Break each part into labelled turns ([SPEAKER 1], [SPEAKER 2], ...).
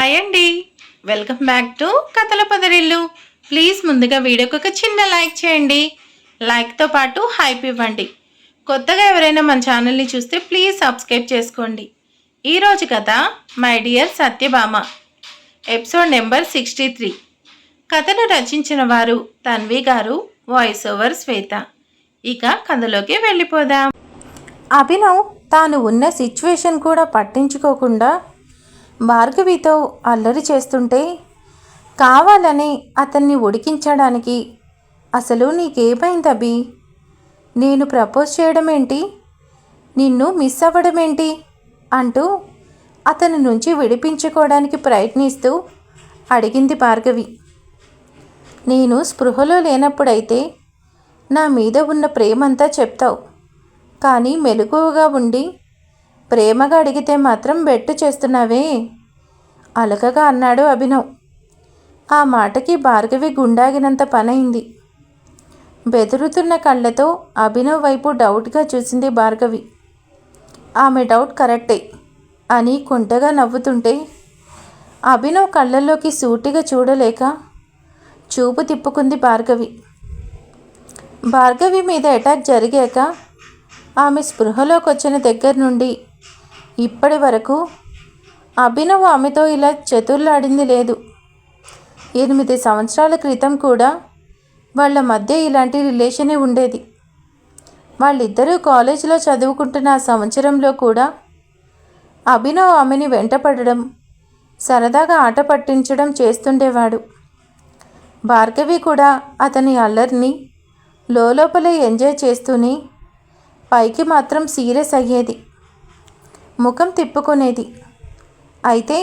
[SPEAKER 1] Hi అండి. Welcome back to కథల పదరిల్లు. Please ముందుగా వీడియోకి ఒక చిన్న లైక్ చేయండి. లైక్తో పాటు హైప్ ఇవ్వండి. కొత్తగా ఎవరైనా మన ఛానల్ని చూస్తే ప్లీజ్ సబ్స్క్రైబ్ చేసుకోండి. ఈరోజు కథ my dear Satyabhama episode number sixty three. కథను రచించిన వారు తన్వి గారు వాయిస్ ఓవర్ శ్వేత. ఇక కథలోకి వెళ్ళిపోదాం. అభినవ్ తాను ఉన్న సిచ్యువేషన్ కూడా పట్టించుకోకుండా భార్గవితో అల్లరి చేస్తుంటే కావాలని అతన్ని ఉడికించడానికి అసలు నీకేమైంది అభి? నేను ప్రపోజ్ చేయడం ఏంటి నిన్ను మిస్ అవ్వడం ఏంటి అంటూ అతని నుంచి విడిపించుకోవడానికి ప్రయత్నిస్తూ అడిగింది భార్గవి. నేను స్పృహలో లేనప్పుడైతే నా మీద ఉన్న ప్రేమంతా చెప్తావు. కానీ మెలకువగా ఉండి ప్రేమగా అడిగితే మాత్రం బెట్టు చేస్తున్నావే? అలకగా అన్నాడు అభినవ్. ఆ మాటకి భార్గవి గుండాగినంత పనైంది. బెదురుతున్న కళ్ళతో అభినవ్ వైపు డౌట్గా చూసింది భార్గవి. ఆమె డౌట్ కరెక్టే అని కుంటగా నవ్వుతుంటే అభినవ్ కళ్ళల్లోకి సూటిగా చూడలేక చూపు తిప్పుకుంది భార్గవి. భార్గవి మీద అటాక్ జరిగాక ఆమె స్పృహలోకి వచ్చిన దగ్గర నుండి ఇప్పటి వరకు అభినవ్ ఆమెతో ఇలా చతుర్లాడింది లేదు. ఎనిమిది సంవత్సరాల క్రితం కూడా వాళ్ళ మధ్య ఇలాంటి రిలేషనే ఉండేది. వాళ్ళిద్దరూ కాలేజీలో చదువుకుంటున్న ఆ సంవత్సరంలో కూడా అభినవ్ ఆమెని వెంటపడడం సరదాగా ఆట పట్టించడం చేస్తుండేవాడు. భార్గవి కూడా అతని అల్లరిని లోపలే ఎంజాయ్ చేస్తూనే పైకి మాత్రం సీరియస్ అయ్యేది. ముఖం తిప్పుకునేది. అయితే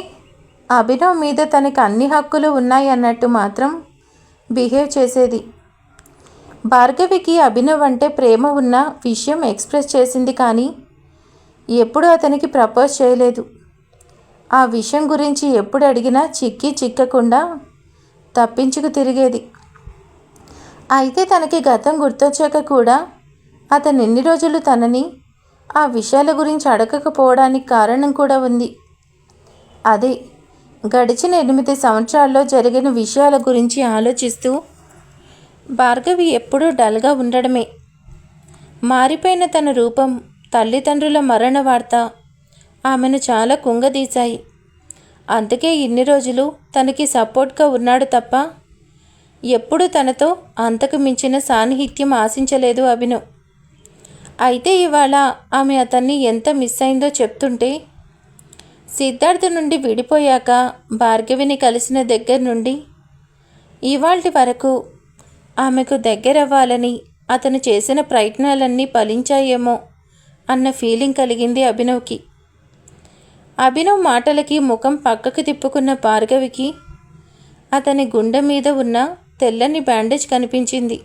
[SPEAKER 1] అభినవ్ మీద తనకి అన్ని హక్కులు ఉన్నాయి అన్నట్టు మాత్రం బిహేవ్ చేసేది. భార్గవికి అభినవ్ అంటే ప్రేమ ఉన్న విషయం ఎక్స్ప్రెస్ చేసింది కానీ ఎప్పుడూ అతనికి ప్రపోజ్ చేయలేదు. ఆ విషయం గురించి ఎప్పుడు అడిగినా చిక్కి చిక్కకుండా తప్పించుకు తిరిగేది. అయితే తనకి గతం గుర్తొచ్చాక కూడా అతను ఎన్ని రోజులు తనని ఆ విషయాల గురించి అడగకపోవడానికి కారణం కూడా ఉంది. అదే గడిచిన ఎనిమిది సంవత్సరాల్లో జరిగిన విషయాల గురించి ఆలోచిస్తూ భార్గవి ఎప్పుడూ డల్గా ఉండడమే. మారిపోయిన తన రూపం తల్లిదండ్రుల మరణ వార్త ఆమెను చాలా కుంగదీశాయి. అందుకే ఇన్ని రోజులు తనకి సపోర్ట్గా ఉన్నాడు తప్ప ఎప్పుడు తనతో అంతకు మించిన సాన్నిహిత్యం ఆశించలేదు అభినవ్. అయితే ఇవాళ ఆమె అతన్ని ఎంత మిస్ అయిందో చెప్తుంటే సిద్ధార్థ నుండి విడిపోయాక భార్గవిని కలిసిన దగ్గర నుండి ఇవాళ వరకు ఆమెకు దగ్గరవ్వాలని అతను చేసిన ప్రయత్నాలన్నీ ఫలించాయేమో అన్న ఫీలింగ్ కలిగింది అభినవ్కి. అభినవ్ మాటలకి ముఖం పక్కకు తిప్పుకున్న భార్గవికి అతని గుండె మీద ఉన్న తెల్లని బ్యాండేజ్ కనిపించింది.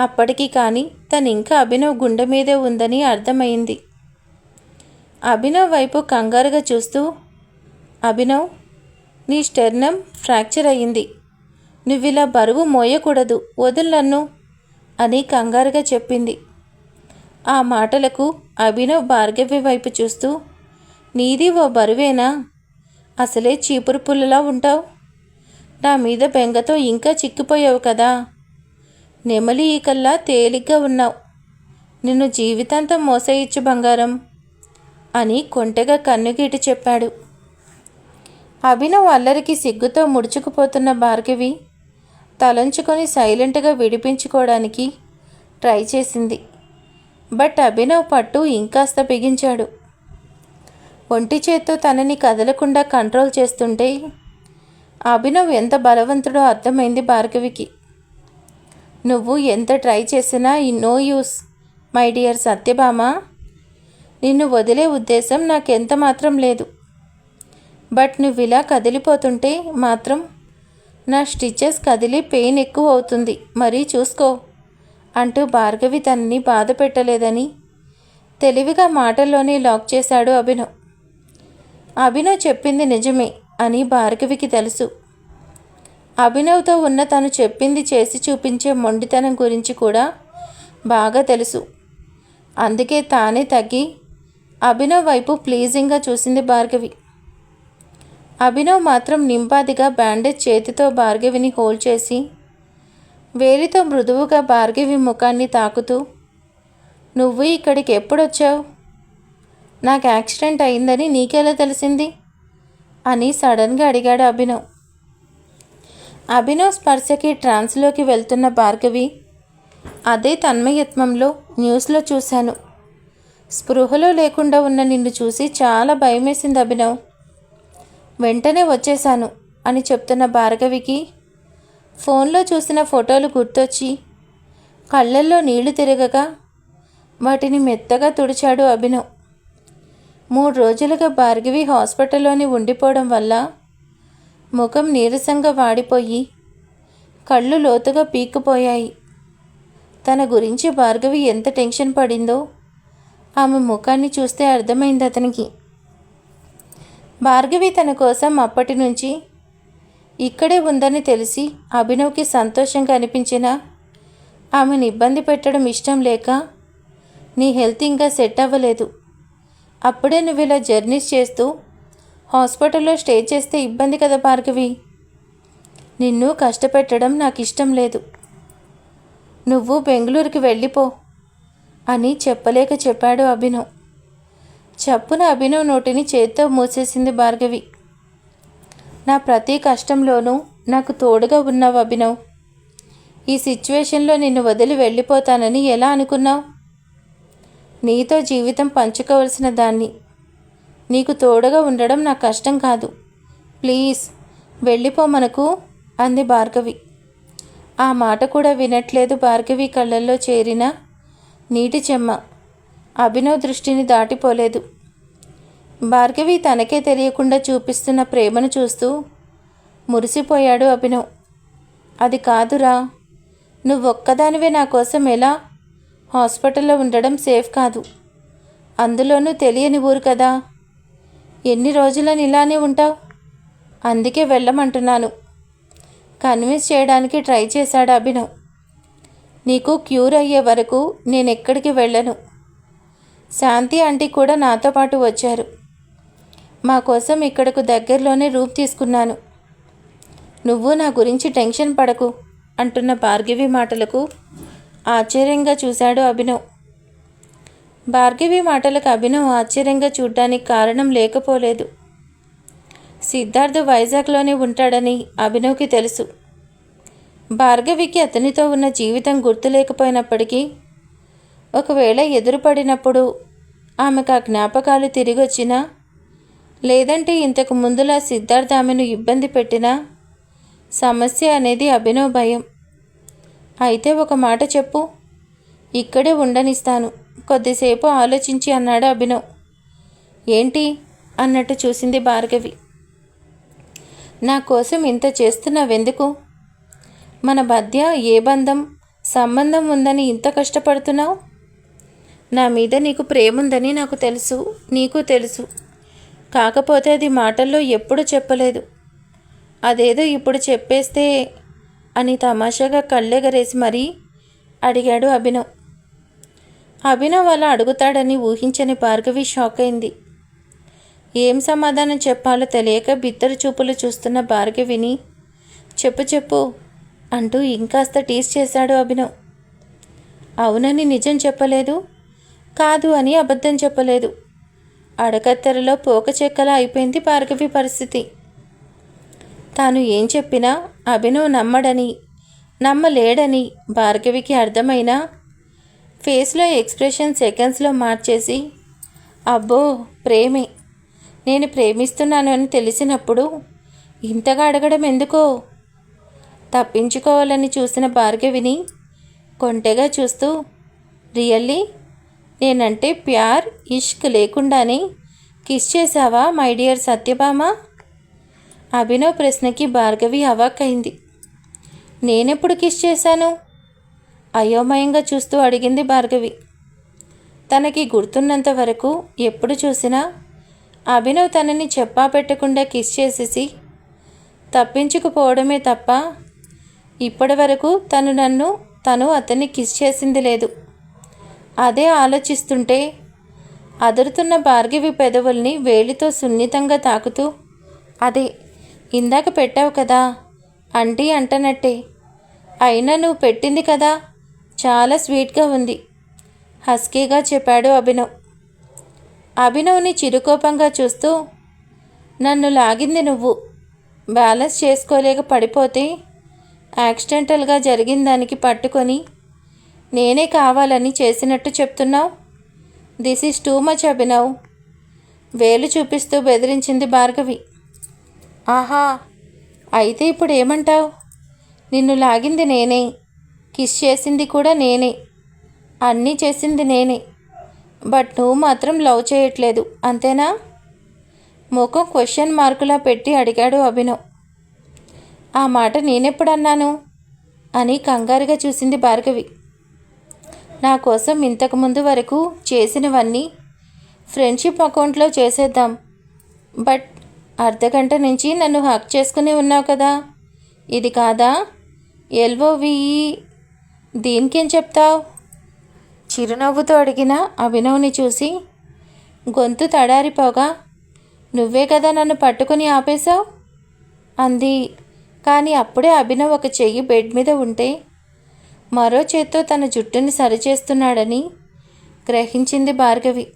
[SPEAKER 1] అప్పటికి కానీ తను ఇంకా అభినవ్ గుండె మీదే ఉందని అర్థమైంది. అభినవ్ వైపు కంగారుగా చూస్తూ అభినవ్ నీ స్టెర్నం ఫ్రాక్చర్ అయ్యింది. నువ్విలా బరువు మోయకూడదు వదులు నన్ను అని కంగారుగా చెప్పింది. ఆ మాటలకు అభినవ్ భార్గవి వైపు చూస్తూ నీది ఓ బరువేనా? అసలే చీపురు పుల్లలా ఉంటావు? నా మీద బెంగతో ఇంకా చిక్కిపోయావు కదా. నెమలి ఈకల్లా తేలిగ్గా ఉన్నావు. నిన్ను జీవితాంతం మోసయిచ్చు బంగారం అని కొంటెగా కన్నుగీటి చెప్పాడు. అభినవ్ అల్లరికి సిగ్గుతో ముడుచుకుపోతున్న భార్గవి తలంచుకొని సైలెంట్గా విడిపించుకోవడానికి ట్రై చేసింది. బట్ అభినవ్ పట్టు ఇంకాస్త బిగించాడు. ఒంటి చేత్తో తనని కదలకుండా కంట్రోల్ చేస్తుంటే అభినవ్ ఎంత బలవంతుడో అర్థమైంది భార్గవికి. నువ్వు ఎంత ట్రై చేసినా ఈ no use my dear Satyabhama. నిన్ను వదిలే ఉద్దేశం నాకెంత మాత్రం లేదు. బట్ నువ్వు ఇలా కదిలిపోతుంటే మాత్రం నా స్టిచెస్ కదిలి పెయిన్ ఎక్కువ అవుతుంది మరీ చూసుకో. అంటూ భార్గవి తనని బాధ పెట్టలేదని తెలివిగా మాటల్లోనే లాక్ చేశాడు అభినవ్. అభినవ్ చెప్పింది నిజమే అని భార్గవికి తెలుసు. అభినవ్తో ఉన్న తను చెప్పింది చేసి చూపించే మొండితనం గురించి కూడా బాగా తెలుసు. అందుకే తానే తగ్గి అభినవ్ వైపు ప్లీజింగ్గా చూసింది భార్గవి. అభినవ్ మాత్రం నింపాదిగా బ్యాండేజ్ చేతితో భార్గవిని హోల్డ్ చేసి వేలితో మృదువుగా భార్గవి ముఖాన్ని తాకుతూ నువ్వు ఇక్కడికి ఎప్పుడొచ్చావు? నాకు యాక్సిడెంట్ అయిందని నీకెలా తెలిసింది? అని సడన్గా అడిగాడు అభినవ్. అభినవ్ స్పర్శకి ట్రాన్స్లోకి వెళ్తున్న భార్గవి అదే తన్మయత్వంలో న్యూస్లో చూశాను. స్పృహలో లేకుండా ఉన్న నిన్ను చూసి చాలా భయమేసింది అభినవ్. వెంటనే వచ్చేశాను అని చెప్తున్న భార్గవికి ఫోన్లో చూసిన ఫోటోలు గుర్తొచ్చి కళ్ళల్లో నీళ్ళు తిరగగా వాటిని మెత్తగా తుడిచాడు అభినవ్. మూడు రోజులుగా భార్గవి హాస్పిటల్లోని ఉండిపోవడం వల్ల ముఖం నీరసంగా వాడిపోయి కళ్ళు లోతుగా పీక్కుపోయాయి. తన గురించి భార్గవి ఎంత టెన్షన్ పడిందో ఆమె ముఖాన్ని చూస్తే అర్థమైంది అతనికి. భార్గవి తన కోసం అప్పటి నుంచి ఇక్కడే ఉందని తెలిసి అభినవ్కి సంతోషంగా అనిపించినా ఆమెను ఇబ్బంది పెట్టడం ఇష్టం లేక నీ హెల్త్ ఇంకా సెట్ అవ్వలేదు. అప్పుడే నువ్వు ఇలా జర్నీస్ చేస్తూ హాస్పిటల్లో స్టే చేస్తే ఇబ్బంది కదా భార్గవి. నిన్ను కష్టపెట్టడం నాకు ఇష్టం లేదు. నువ్వు బెంగళూరుకి వెళ్ళిపో అని చెప్పలేక చెప్పాడు అభినవ్. చప్పున అభినవ్ నోటిని చేత్తో మూసేసింది భార్గవి. నా ప్రతి కష్టంలోనూ నాకు తోడుగా ఉన్నావు అభినవ్. ఈ సిచ్యువేషన్లో నిన్ను వదిలి వెళ్ళిపోతానని ఎలా అనుకున్నావు? నీతో జీవితం పంచుకోవలసిన దాన్ని నీకు తోడుగా ఉండడం నాకు కష్టం కాదు. ప్లీజ్ వెళ్ళిపో మనకు అంది భార్గవి. ఆ మాట కూడా వినట్లేదు భార్గవి కళ్ళల్లో చేరిన నీటి చెమ్మ. అభినవ్ దృష్టిని దాటిపోలేదు. భార్గవి తనకే తెలియకుండా చూపిస్తున్న ప్రేమను చూస్తూ మురిసిపోయాడు అభినవ్. అది కాదురా నువ్వొక్కదానివే నా కోసం ఎలా హాస్పిటల్లో ఉండడం సేఫ్ కాదు. అందులోనూ తెలియని ఊరు కదా. ఎన్ని రోజులని ఇలానే ఉంటావు? అందుకే వెళ్ళమంటున్నాను. కన్విన్స్ చేయడానికి ట్రై చేశాడు అభినవ్. నీకు క్యూర్ అయ్యే వరకు నేను ఎక్కడికి వెళ్ళను. శాంతి ఆంటీ కూడా నాతో పాటు వచ్చారు. మా కోసం ఇక్కడకు దగ్గరలోనే రూమ్ తీసుకున్నాను. నువ్వు నా గురించి టెన్షన్ పడకు అంటున్న భార్గవి మాటలకు ఆశ్చర్యంగా చూశాడు అభినవ్. భార్గవి మాటలకు అభినవ్ ఆశ్చర్యంగా చూడ్డానికి కారణం లేకపోలేదు. సిద్ధార్థ్ వైజాగ్లోనే ఉంటాడని అభినవ్కి తెలుసు. భార్గవికి అతనితో ఉన్న జీవితం గుర్తులేకపోయినప్పటికీ ఒకవేళ ఎదురుపడినప్పుడు ఆమెకు ఆ జ్ఞాపకాలు తిరిగి వచ్చినా లేదంటే ఇంతకు ముందులా సిద్ధార్థ ఆమెను ఇబ్బంది పెట్టినా సమస్య అనేది అభినవ్ భయం. అయితే ఒక మాట చెప్పు ఇక్కడే ఉండనిస్తాను. కొద్దిసేపు ఆలోచించి అన్నాడు అభినవ్. ఏంటి? అన్నట్టు చూసింది భార్గవి. నా కోసం ఇంత చేస్తున్నావెందుకు? మన మధ్య ఏ బంధం సంబంధం ఉందని ఇంత కష్టపడుతున్నావు? నా మీద నీకు ప్రేమ ఉందని నాకు తెలుసు నీకు తెలుసు. కాకపోతే అది మాటల్లో ఎప్పుడు చెప్పలేదు. అదేదో ఇప్పుడు చెప్పేస్తే అని తమాషాగా కళ్ళెగరేసి మరీ అడిగాడు అభినవ్. అభినవ్ అలా అడుగుతాడని ఊహించని భార్గవి షాక్ అయింది. ఏం సమాధానం చెప్పాలో తెలియక బిత్తరు చూపులు చూస్తున్న భార్గవిని చెప్పు చెప్పు అంటూ ఇంకాస్త టీస్ చేశాడు అభినవ్. అవునని నిజం చెప్పలేదు కాదు అని అబద్ధం చెప్పలేదు. అడకత్తెరలో పోక చెక్కలా అయిపోయింది భార్గవి పరిస్థితి. తాను ఏం చెప్పినా అభినవ్ నమ్మడని నమ్మలేడని భార్గవికి అర్థమైనా ఫేస్లో ఎక్స్ప్రెషన్ సెకండ్స్లో మార్చేసి అబ్బో ప్రేమే. నేను ప్రేమిస్తున్నాను అని తెలిసినప్పుడు ఇంతగా అడగడం ఎందుకో? తప్పించుకోవాలని చూసిన భార్గవిని కొంటెగా చూస్తూ రియల్లీ? నేనంటే ప్యార్ ఇష్క్ లేకుండానే కిస్ చేశావా మై డియర్ సత్యభామ? అభినవ్ ప్రశ్నకి భార్గవి అవాక్కైంది నేనెప్పుడు కిస్ చేశాను? అయోమయంగా చూస్తూ అడిగింది భార్గవి. తనకి గుర్తున్నంత వరకు ఎప్పుడు చూసినా అభినవ్ తనని చెప్పా పెట్టకుండా కిస్ చేసేసి తప్పించుకుపోవడమే తప్ప ఇప్పటి వరకు తను నన్ను తను అతన్ని కిస్ చేసింది లేదు. అదే ఆలోచిస్తుంటే అదురుతున్న భార్గవి పెదవుల్ని వేలితో సున్నితంగా తాకుతూ అదే ఇందాక పెట్టావు కదా అంటీ అంటనట్టే. అయినా నువ్వు పెట్టింది కదా చాలా స్వీట్గా ఉంది. హస్కీగా చెప్పాడు అభినవ్. అభినవ్ని చిరుకోపంగా చూస్తూ నన్ను లాగింది నువ్వు. బ్యాలెన్స్ చేసుకోలేక పడిపోతే యాక్సిడెంటల్గా జరిగిన దానికి పట్టుకొని నేనే కావాలని చేసినట్టు చెప్తున్నావు? This is too much Abhinav. వేలు చూపిస్తూ బెదిరించింది భార్గవి. ఆహా అయితే ఇప్పుడు ఏమంటావు? నిన్ను లాగింది నేనే. కిస్ చేసింది కూడా నేనే. అన్నీ చేసింది నేనే. బట్ నువ్వు మాత్రం లవ్ చేయట్లేదు అంతేనా? ముఖం క్వశ్చన్ మార్కులా పెట్టి అడిగాడు అభినవ్. ఆ మాట నేనెప్పుడన్నాను? అని కంగారుగా చూసింది భార్గవి. నా కోసం ఇంతకుముందు వరకు చేసినవన్నీ ఫ్రెండ్షిప్ అకౌంట్లో చేసేద్దాం. బట్ అర్ధగంట నుంచి నన్ను హక్ చేసుకుని ఉన్నావు కదా. ఇది కాదా? ఎల్ఓవిఈ దీనికేం చెప్తావు? చిరునవ్వుతో అడిగిన అభినవ్ని చూసి గొంతు తడారిపోగా నువ్వే కదా నన్ను పట్టుకుని ఆపేశావు? అంది. కానీ అప్పుడే అభినవ్ ఒక చెయ్యి బెడ్ మీద ఉంటే మరో చేత్తో తన జుట్టుని సరిచేస్తున్నాడని గ్రహించింది భార్గవి.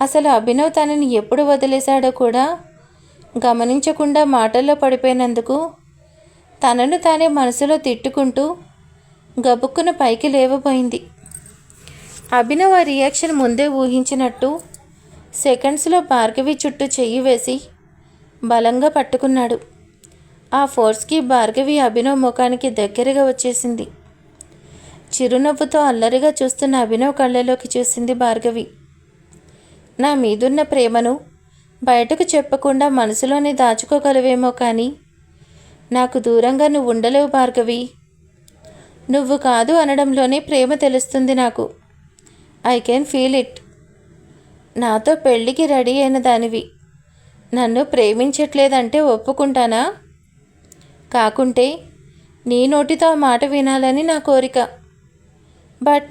[SPEAKER 1] అసలు అభినవ్ తనని ఎప్పుడు వదిలేశాడో కూడా గమనించకుండా మాటల్లో పడిపోయినందుకు తనను తానే మనసులో తిట్టుకుంటూ గబుక్కున పైకి లేవబోయింది. అభినవ్ ఆ రియాక్షన్ ముందే ఊహించినట్టు సెకండ్స్లో భార్గవి చుట్టూ చెయ్యి వేసి బలంగా పట్టుకున్నాడు. ఆ ఫోర్స్కి భార్గవి అభినవ్ ముఖానికి దగ్గరగా వచ్చేసింది. చిరునవ్వుతో అల్లరిగా చూస్తున్న అభినవ్ కళ్ళలోకి చూసింది భార్గవి. నా మీదున్న ప్రేమను బయటకు చెప్పకుండా మనసులోనే దాచుకోగలవేమో కానీ నాకు దూరంగా నువ్వు ఉండలేవు భార్గవి. నువ్వు కాదు అనడంలోనే ప్రేమ తెలుస్తుంది నాకు. I can feel it. నాతో పెళ్ళికి రెడీ అయిన దానివి. నన్ను ప్రేమించట్లేదంటే ఒప్పుకుంటానా? కాకుంటే నీ నోటితో ఆ మాట వినాలని నా కోరిక. బట్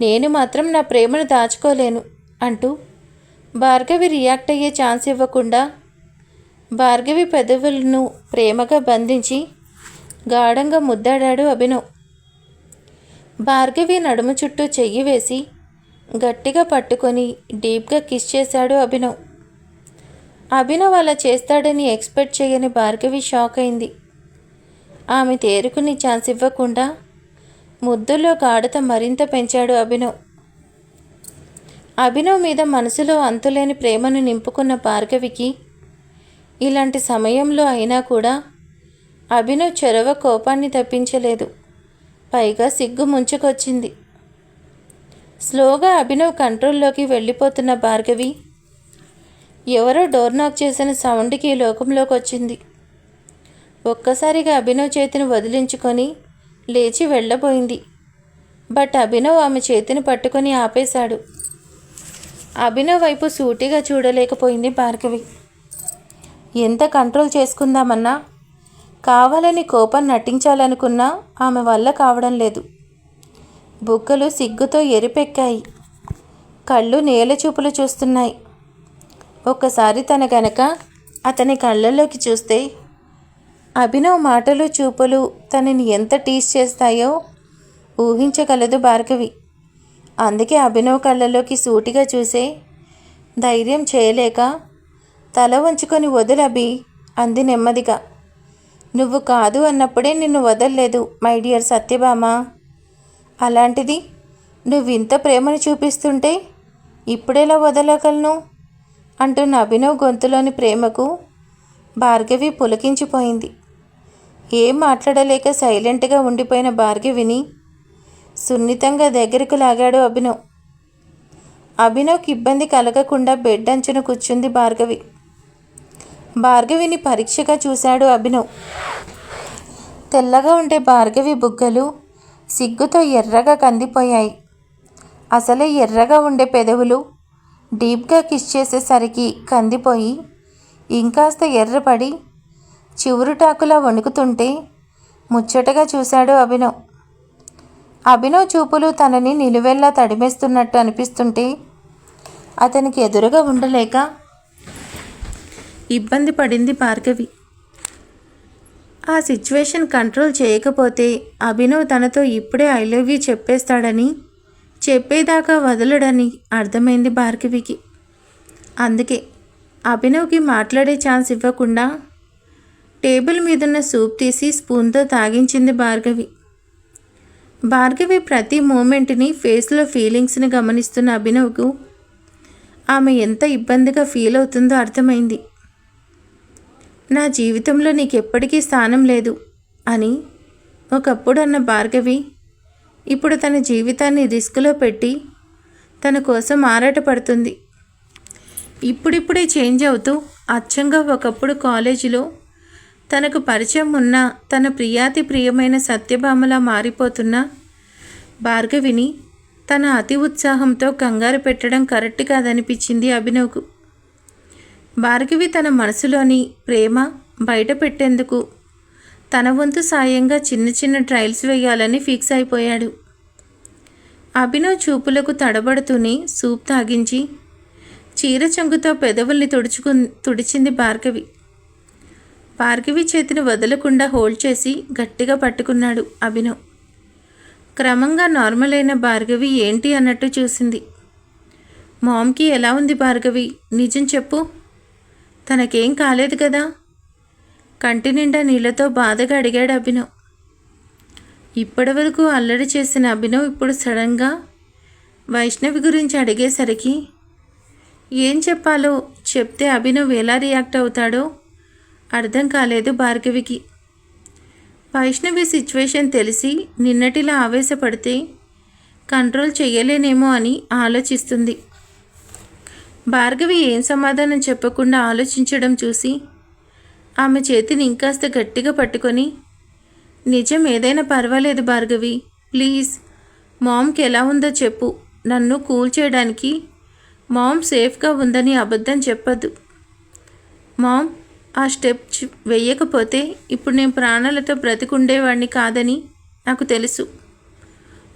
[SPEAKER 1] నేను మాత్రం నా ప్రేమను దాచుకోలేను అంటూ భార్గవి రియాక్ట్ అయ్యే ఛాన్స్ ఇవ్వకుండా భార్గవి పెదవులను ప్రేమగా బంధించి గాఢంగా ముద్దాడాడు అభినవ్. భార్గవి నడుము చుట్టూ చెయ్యి వేసి గట్టిగా పట్టుకొని డీప్గా కిస్ చేశాడు అభినవ్. అభినవ్ అలా చేస్తాడని ఎక్స్పెక్ట్ చేయని భార్గవి షాక్ అయింది. ఆమె తేరుకుని ఛాన్స్ ఇవ్వకుండా ముద్దుల్లో గాఢత మరింత పెంచాడు అభినవ్. అభినవ్ మీద మనసులో అంతులేని ప్రేమను నింపుకున్న భార్గవికి ఇలాంటి సమయంలో అయినా కూడా అభినవ్ చొరవ కోపాన్ని తప్పించలేదు. పైగా సిగ్గు ముంచుకొచ్చింది. స్లోగా అభినవ్ కంట్రోల్లోకి వెళ్ళిపోతున్న భార్గవి ఎవరో డోర్ నాక్ చేసిన సౌండ్కి లోకంలోకి వచ్చింది ఒక్కసారిగా అభినవ్ చేతిని వదిలించుకొని లేచి వెళ్ళబోయింది. బట్ అభినవ్ ఆమె చేతిని పట్టుకొని ఆపేశాడు. అభినవ్ వైపు సూటిగా చూడలేకపోయింది భార్గవి. ఎంత కంట్రోల్ చేసుకుందామన్నా కావాలని కోపం నటించాలనుకున్నా ఆమె వల్ల కావడం లేదు. బుగ్గలు సిగ్గుతో ఎరిపెక్కాయి. కళ్ళు నేల చూపులు చూస్తున్నాయి. ఒక్కసారి తన గనక అతని కళ్ళల్లోకి చూస్తే అభినవ్ మాటలు చూపులు తనని ఎంత టీస్ చేస్తాయో ఊహించగలదు భార్గవి. అందుకే అభినవ్ కళ్ళలోకి సూటిగా చూసే ధైర్యం చేయలేక తల వంచుకొని వదులబి అంది నెమ్మదిగా. నువ్వు కాదు అన్నప్పుడే నిన్ను వదలలేదు మై డియర్ సత్యభామ. అలాంటిది నువ్వు ఇంత ప్రేమను చూపిస్తుంటే ఇప్పుడెలా వదలగలను? అంటున్న అభినవ్ గొంతులోని ప్రేమకు భార్గవి పులకించిపోయింది. ఏం మాట్లాడలేక సైలెంట్గా ఉండిపోయిన భార్గవిని సున్నితంగా దగ్గరకు లాగాడు అభినవ్. అభినవ్కి ఇబ్బంది కలగకుండా బెడ్ అంచున కూర్చుంది భార్గవి. భార్గవిని పరీక్షగా చూశాడు అభినవ్. తెల్లగా ఉండే భార్గవి బుగ్గలు సిగ్గుతో ఎర్రగా కందిపోయాయి. అసలే ఎర్రగా ఉండే పెదవులు డీప్గా కిస్ చేసేసరికి కందిపోయి ఇంకాస్త ఎర్రపడి చివురుటాకులా వణుకుతుంటే ముచ్చటగా చూశాడు అభినవ్. అభినవ్ చూపులు తనని నిలువెల్లా తడిమేస్తున్నట్టు అనిపిస్తుంటే అతనికి ఎదురుగా ఉండలేక ఇబ్బంది పడింది భార్గవి. ఆ సిచ్యువేషన్ కంట్రోల్ చేయకపోతే అభినవ్ తనతో ఇప్పుడే ఐ లవ్ యూ చెప్పేస్తాడని చెప్పేదాకా వదలడని అర్థమైంది భార్గవికి. అందుకే అభినవ్కి మాట్లాడే ఛాన్స్ ఇవ్వకుండా టేబుల్ మీదున్న సూప్ తీసి స్పూన్తో తాగించింది భార్గవి. భార్గవి ప్రతి మూమెంట్ని ఫేస్లో ఫీలింగ్స్ని గమనిస్తున్న అభినవ్కు ఆమె ఎంత ఇబ్బందిగా ఫీల్ అవుతుందో అర్థమైంది. నా జీవితంలో నీకు ఎప్పటికీ స్థానం లేదు అని ఒకప్పుడు అన్న భార్గవి ఇప్పుడు తన జీవితాన్ని రిస్క్లో పెట్టి తన కోసం ఆరాటపడుతుంది. ఇప్పుడిప్పుడే చేంజ్ అవుతూ అచ్చంగా ఒకప్పుడు కాలేజీలో తనకు పరిచయం ఉన్న తన ప్రియాతి ప్రియమైన సత్యభామలా మారిపోతున్న భార్గవిని తన అతి ఉత్సాహంతో కంగారు పెట్టడం కరెక్ట్ కాదనిపించింది అభినవ్కు. భార్గవి తన మనసులోని ప్రేమ బయటపెట్టేందుకు తన వంతు సాయంగా చిన్న చిన్న ట్రయల్స్ వేయాలని ఫిక్స్ అయిపోయాడు. అభినవ్ చూపులకు తడబడుతూనే సూప్ తాగించి చీర చంగుతో పెదవుల్ని తుడుచుకు తుడిచింది భార్గవి. భార్గవి చేతిని వదలకుండా హోల్డ్ చేసి గట్టిగా పట్టుకున్నాడు అభినవ్. క్రమంగా నార్మల్ అయిన భార్గవి ఏంటి అన్నట్టు చూసింది. మామ్కి ఎలా ఉంది భార్గవి? నిజం చెప్పు. తనకేం కాలేదు కదా. కంటి నిండా నీళ్ళతో బాధగా అడిగాడు అభినవ్. ఇప్పటివరకు అల్లరి చేసిన అభినవ్ ఇప్పుడు సడన్గా వైష్ణవి గురించి అడిగేసరికి ఏం చెప్పాలో చెప్తే అభినవ్ ఎలా రియాక్ట్ అవుతాడో అర్థం కాలేదు భార్గవికి. వైష్ణవి సిచ్యువేషన్ తెలిసి నిన్నటిలా ఆవేశపడితే కంట్రోల్ చేయలేనేమో అని ఆలోచిస్తుంది. భార్గవి ఏం సమాధానం చెప్పకుండా ఆలోచించడం చూసి ఆమె చేతిని ఇంకాస్త గట్టిగా పట్టుకొని నిజం ఏదైనా పర్వాలేదు భార్గవి ప్లీజ్. మామ్కి ఎలా ఉందో చెప్పు. నన్ను కూల్ చేయడానికి మామ్ సేఫ్గా ఉందని అబద్ధం చెప్పద్దు మామ్ ఆ స్టెప్ చి- వెయ్యకపోతే ఇప్పుడు నేను ప్రాణాలతో బ్రతికుండేవాడిని కాదని నాకు తెలుసు.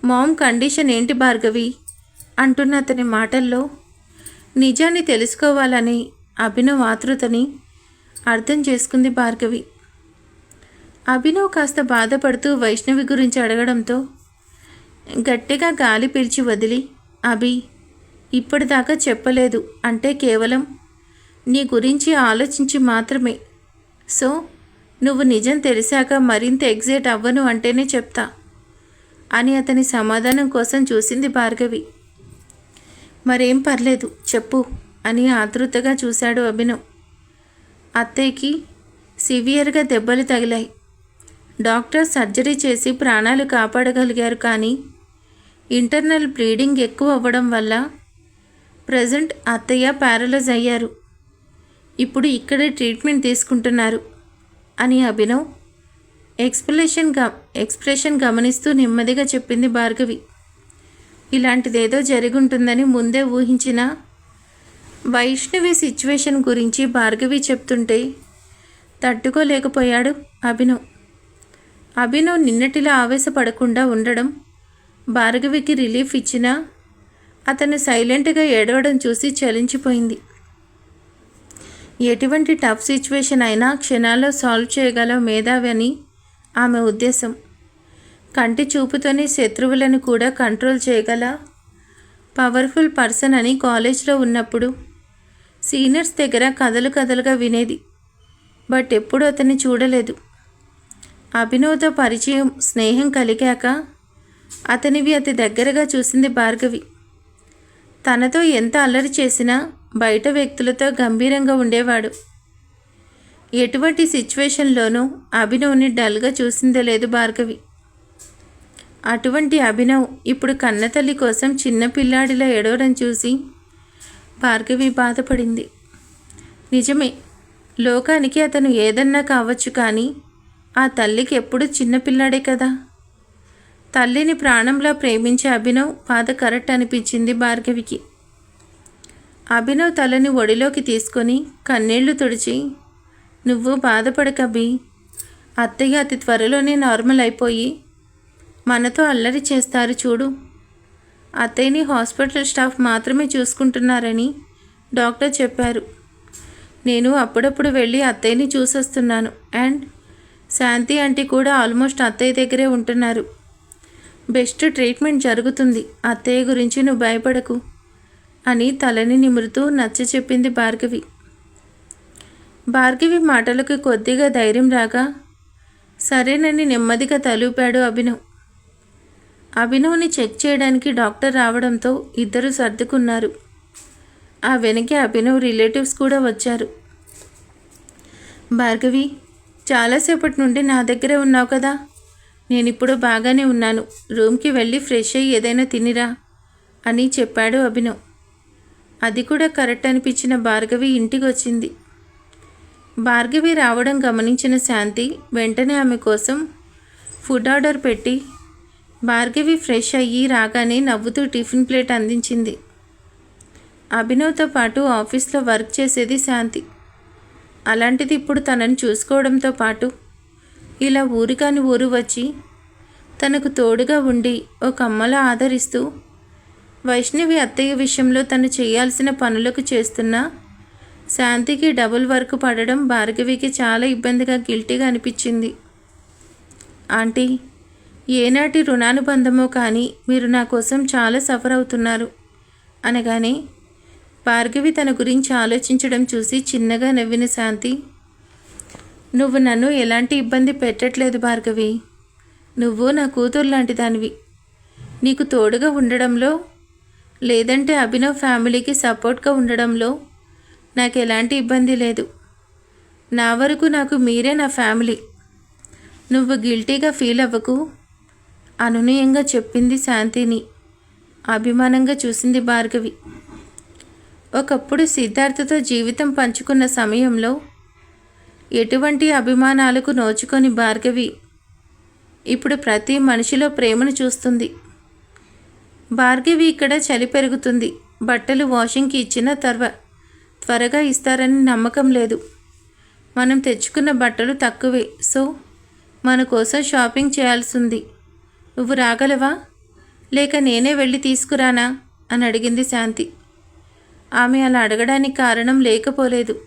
[SPEAKER 1] మామ్ కండిషన్ ఏంటి భార్గవి? అంటున్న అతని మాటల్లో నిజాన్ని తెలుసుకోవాలని అభినవ్ ఆతృతని అర్థం చేసుకుంది భార్గవి. అభినవ్ కాస్త బాధపడుతూ వైష్ణవి గురించి అడగడంతో గట్టిగా గాలి పీల్చి వదిలి అభి ఇప్పటిదాకా చెప్పలేదు. అంటే కేవలం నీ గురించి ఆలోచించి మాత్రమే. సో నువ్వు నిజం తెలిసాక మరింత ఎగ్జైట్ అవ్వను అంటేనే చెప్తా అని అతని సమాధానం కోసం చూసింది భార్గవి. మరేం పర్లేదు చెప్పు అని ఆతృతగా చూశాడు అభినవ్. అత్తయ్యకి సివియర్గా దెబ్బలు తగిలాయి. డాక్టర్ సర్జరీ చేసి ప్రాణాలు కాపాడగలిగారు కానీ ఇంటర్నల్ బ్లీడింగ్ ఎక్కువ అవ్వడం వల్ల ప్రజెంట్ అత్తయ్య ప్యారలైజ్ అయ్యారు. ఇప్పుడు ఇక్కడే ట్రీట్మెంట్ తీసుకుంటున్నారు అని అభినవ్ ఎక్స్ప్లెషన్ గ ఎక్స్ప్రెషన్ గమనిస్తూ నెమ్మదిగా చెప్పింది భార్గవి. ఇలాంటిదేదో జరుగుంటుందని ముందే ఊహించిన వైష్ణవి సిచ్యువేషన్ గురించి భార్గవి చెప్తుంటే తట్టుకోలేకపోయాడు అభినవ్. అభినవ్ నిన్నటిలా ఆవేశపడకుండా ఉండడం భార్గవికి రిలీఫ్ ఇచ్చినా అతను సైలెంట్గా ఏడవడం చూసి చలించిపోయింది. ఎటువంటి టఫ్ సిచ్యువేషన్ అయినా క్షణాల్లో సాల్వ్ చేయగల మేధావి అని ఆమె ఉద్దేశం. కంటి చూపుతోనే శత్రువులను కూడా కంట్రోల్ చేయగల పవర్ఫుల్ పర్సన్ అని కాలేజ్లో ఉన్నప్పుడు సీనియర్స్ దగ్గర కథలు కథలుగా వినేది. బట్ ఎప్పుడూ అతన్ని చూడలేదు. అభినవ్తో పరిచయం స్నేహం కలిగాక అతనివి అతి దగ్గరగా చూసింది భార్గవి. తనతో ఎంత అల్లరి చేసినా బయట వ్యక్తులతో గంభీరంగా ఉండేవాడు. ఎటువంటి సిచ్యువేషన్లోనూ అభినవ్ని డల్గా చూసిందే లేదు భార్గవి. అటువంటి అభినవ్ ఇప్పుడు కన్నతల్లి కోసం చిన్న పిల్లాడిలా చూసి భార్గవి బాధపడింది. నిజమే లోకానికి అతను ఏదన్నా కావచ్చు కానీ ఆ తల్లికి ఎప్పుడు చిన్నపిల్లాడే కదా. తల్లిని ప్రాణంలా ప్రేమించే అభినవ్ బాధ కరెక్ట్ అనిపించింది భార్గవికి. అభినవ్ తలని ఒడిలోకి తీసుకొని కన్నీళ్ళు తుడిచి నువ్వు బాధపడకబి అత్తయ్య అతి త్వరలోనే నార్మల్ అయిపోయి మనతో అల్లరి చేస్తారు చూడు. అత్తయ్యని హాస్పిటల్ స్టాఫ్ మాత్రమే చూసుకుంటున్నారని డాక్టర్ చెప్పారు. నేను అప్పుడప్పుడు వెళ్ళి అత్తయ్యని చూసొస్తున్నాను. అండ్ శాంతి ఆంటీ కూడా ఆల్మోస్ట్ అత్తయ్య దగ్గరే ఉంటున్నారు. బెస్ట్ ట్రీట్మెంట్ జరుగుతుంది. అత్తయ్య గురించి నువ్వు భయపడకు అని తలని నిమురుతూ నచ్చ చెప్పింది భార్గవి. భార్గవి మాటలకు కొద్దిగా ధైర్యం రాగా సరేనని నెమ్మదిగా తలూపాడు అభినవ్. అభినవ్ని చెక్ చేయడానికి డాక్టర్ రావడంతో ఇద్దరు సర్దుకున్నారు. ఆ వెనకే అభినవ్ రిలేటివ్స్ కూడా వచ్చారు. భార్గవి చాలాసేపటి నుండి నా దగ్గరే ఉన్నావు కదా? నేను ఇప్పుడు బాగానే ఉన్నాను. రూమ్కి వెళ్ళి ఫ్రెష్ అయ్యి ఏదైనా తినిరా అని చెప్పాడు అభినవ్. అది కూడా కరెక్ట్ అనిపించిన భార్గవి ఇంటికి వచ్చింది భార్గవి రావడం గమనించిన శాంతి వెంటనే ఆమె కోసం ఫుడ్ ఆర్డర్ పెట్టి భార్గవి ఫ్రెష్ అయ్యి రాగానే నవ్వుతూ టిఫిన్ ప్లేట్ అందించింది. అభినవ్తో పాటు ఆఫీస్లో వర్క్ చేసేది శాంతి. అలాంటిది ఇప్పుడు తనని చూసుకోవడంతో పాటు ఇలా ఊరికాని ఊరు వచ్చి తనకు తోడుగా ఉండి ఒక అమ్మలా ఆదరిస్తూ వైష్ణవి అత్తయ్య విషయంలో తను చేయాల్సిన పనులకు చేస్తున్న శాంతికి డబుల్ వర్క్ పడడం భార్గవికి చాలా ఇబ్బందిగా గిల్టీగా అనిపించింది. ఆంటీ ఏనాటి రుణానుబంధమో కానీ మీరు నా కోసం చాలా సఫర్ అవుతున్నారు. అనగానే భార్గవి తన గురించి ఆలోచించడం చూసి చిన్నగా నవ్విన శాంతి నువ్వు నన్ను ఎలాంటి ఇబ్బంది పెట్టట్లేదు భార్గవి. నువ్వు నా కూతురు లాంటి దానివి నీకు తోడుగా ఉండడంలో లేదంటే అభినవ్ ఫ్యామిలీకి సపోర్ట్గా ఉండడంలో నాకు ఎలాంటి ఇబ్బంది లేదు. నా వరకు నాకు మీరే నా ఫ్యామిలీ. నువ్వు గిల్టీగా ఫీల్ అవ్వకు. అనునయంగా చెప్పింది శాంతిని. అభిమానంగా చూసింది భార్గవి. ఒకప్పుడు సిద్ధార్థతో జీవితం పంచుకున్న సమయంలో ఎటువంటి అభిమానాలకు నోచుకొని భార్గవి ఇప్పుడు ప్రతి మనిషిలో ప్రేమను చూస్తుంది. భార్గవి ఇక్కడ చలి పెరుగుతుంది. బట్టలు వాషింగ్కి ఇచ్చిన తర్వా త్వరగా ఇస్తారని నమ్మకం లేదు. మనం తెచ్చుకున్న బట్టలు తక్కువే. సో మన కోసం షాపింగ్ చేయాల్సింది. నువ్వు రాగలవా? లేక నేనే వెళ్ళి తీసుకురానా? అని అడిగింది శాంతి. ఆమె అలా అడగడానికి కారణం లేకపోలేదు.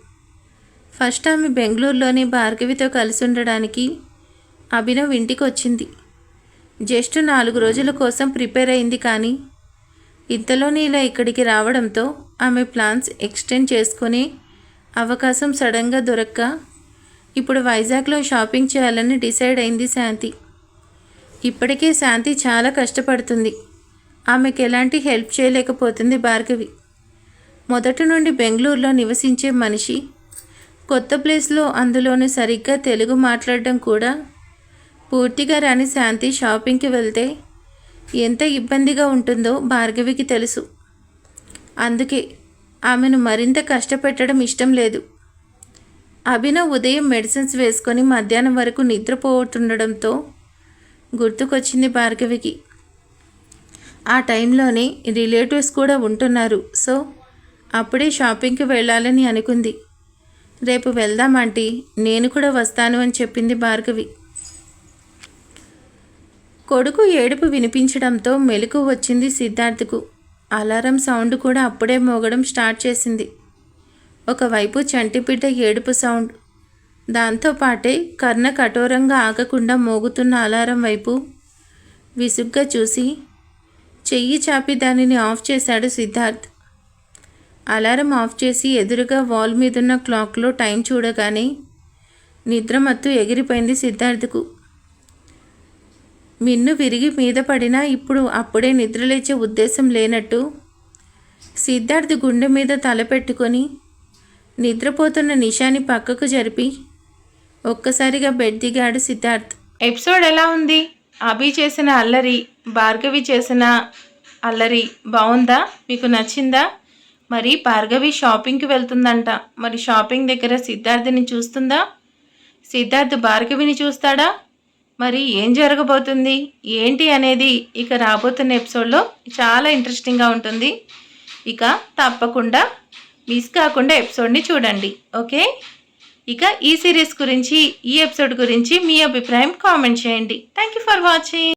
[SPEAKER 1] ఫస్ట్ ఆమె బెంగళూరులోని భార్గవితో కలిసి ఉండడానికి అభినవ్ ఇంటికి వచ్చింది జస్ట్ నాలుగు రోజుల కోసం ప్రిపేర్ అయింది కానీ ఇంతలోనే ఇలా ఇక్కడికి రావడంతో ఆమె ప్లాన్స్ ఎక్స్టెండ్ చేసుకునే అవకాశం సడన్గా దొరక్క ఇప్పుడు వైజాగ్లో షాపింగ్ చేయాలని డిసైడ్ అయింది శాంతి. ఇప్పటికే శాంతి చాలా కష్టపడుతుంది. ఆమెకు ఎలాంటి హెల్ప్ చేయలేకపోతుంది భార్గవి. మొదటి నుండి బెంగళూరులో నివసించే మనిషి కొత్త ప్లేస్లో అందులోనూ సరిగ్గా తెలుగు మాట్లాడడం కూడా. పూర్తిగా రాని శాంతి షాపింగ్కి వెళ్తే ఎంత ఇబ్బందిగా ఉంటుందో భార్గవికి తెలుసు. అందుకే ఆమెను మరింత కష్టపెట్టడం ఇష్టం లేదు. అభినవ్ ఉదయం మెడిసిన్స్ వేసుకొని మధ్యాహ్నం వరకు నిద్రపోతుండడంతో గుర్తుకొచ్చింది భార్గవికి. ఆ టైంలోనే రిలేటివ్స్ కూడా ఉంటున్నారు. సో అప్పుడే షాపింగ్కి వెళ్ళాలని అనుకుంది. రేపు వెళ్దామంటీ నేను కూడా వస్తాను అని చెప్పింది భార్గవి. కొడుకు ఏడుపు వినిపించడంతో మెలకు వచ్చింది సిద్ధార్థకు. అలారం సౌండ్ కూడా అప్పుడే మోగడం స్టార్ట్ చేసింది. ఒకవైపు చంటిబిడ్డ ఏడుపు సౌండ్ దాంతోపాటే కర్ణ కఠోరంగా ఆగకుండా మోగుతున్న అలారం వైపు విసుగ్గా చూసి చెయ్యి చాపి దానిని ఆఫ్ చేశాడు సిద్ధార్థ్. అలారం ఆఫ్ చేసి ఎదురుగా వాల్ మీదున్న క్లాక్లో టైం చూడగానే నిద్రమత్తు ఎగిరిపోయింది సిద్ధార్థకు. మిన్ను విరిగి మీద పడినా ఇప్పుడు అప్పుడే నిద్రలేచే ఉద్దేశం లేనట్టు సిద్ధార్థ్ గుండె మీద తలపెట్టుకొని నిద్రపోతున్న నిషాని పక్కకు జరిపి ఒక్కసారిగా బెడ్ దిగాడు సిద్ధార్థ్. ఎపిసోడ్ ఎలా ఉంది? అభి చేసిన అల్లరి భార్గవి చేసిన అల్లరి బాగుందా మీకు నచ్చిందా? మరి భార్గవి షాపింగ్కి వెళ్తుందంట. మరి షాపింగ్ దగ్గర సిద్ధార్థిని చూస్తుందా? సిద్ధార్థ్ భార్గవిని చూస్తాడా? మరి ఏం జరగబోతుంది? ఏంటి అనేది ఇక రాబోతున్న ఎపిసోడ్లో చాలా ఇంట్రెస్టింగ్గా ఉంటుంది. ఇక తప్పకుండా మిస్ కాకుండా ఎపిసోడ్ని చూడండి. ఓకే? ఇక ఈ సిరీస్ గురించి ఈ ఎపిసోడ్ గురించి మీ అభిప్రాయం కామెంట్ చేయండి. Thank you for watching